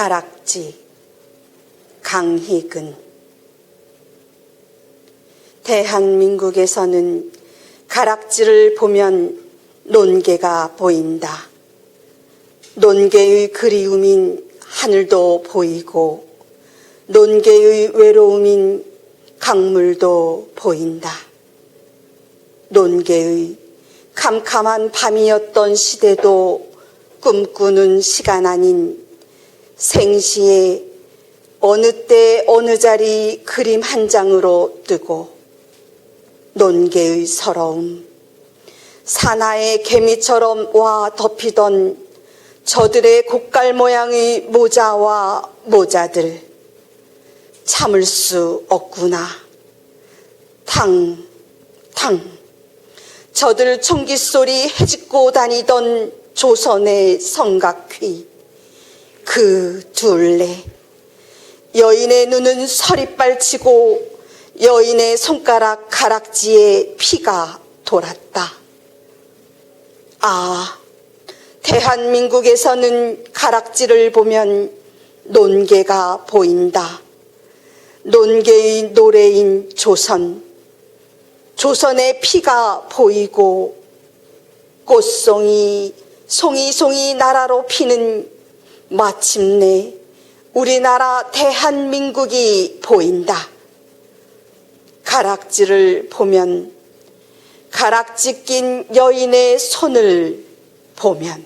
가락지 강희근 대한민국에서는 가락지를 보면 논개가 보인다. 논개의 그리움인 하늘도 보이고 논개의 외로움인 강물도 보인다. 논개의 캄캄한 밤이었던 시대도 꿈꾸는 시간 아닌 생시에 어느 때 어느 자리 그림 한 장으로 뜨고 논개의 서러움 사나의 개미처럼 와 덮이던 저들의 곡갈 모양의 모자와 모자들 참을 수 없구나 탕 탕. 저들 총기 소리 헤집고 다니던 조선의 성각휘 그 둘레 여인의 눈은 서리빨 치고 여인의 손가락 가락지에 피가 돌았다. 아, 대한민국에서는 가락지를 보면 논개가 보인다. 논개의 노래인 조선. 조선의 피가 보이고 꽃송이 송이송이 나라로 피는 마침내 우리나라 대한민국이 보인다. 가락지를 보면 가락지 낀 여인의 손을 보면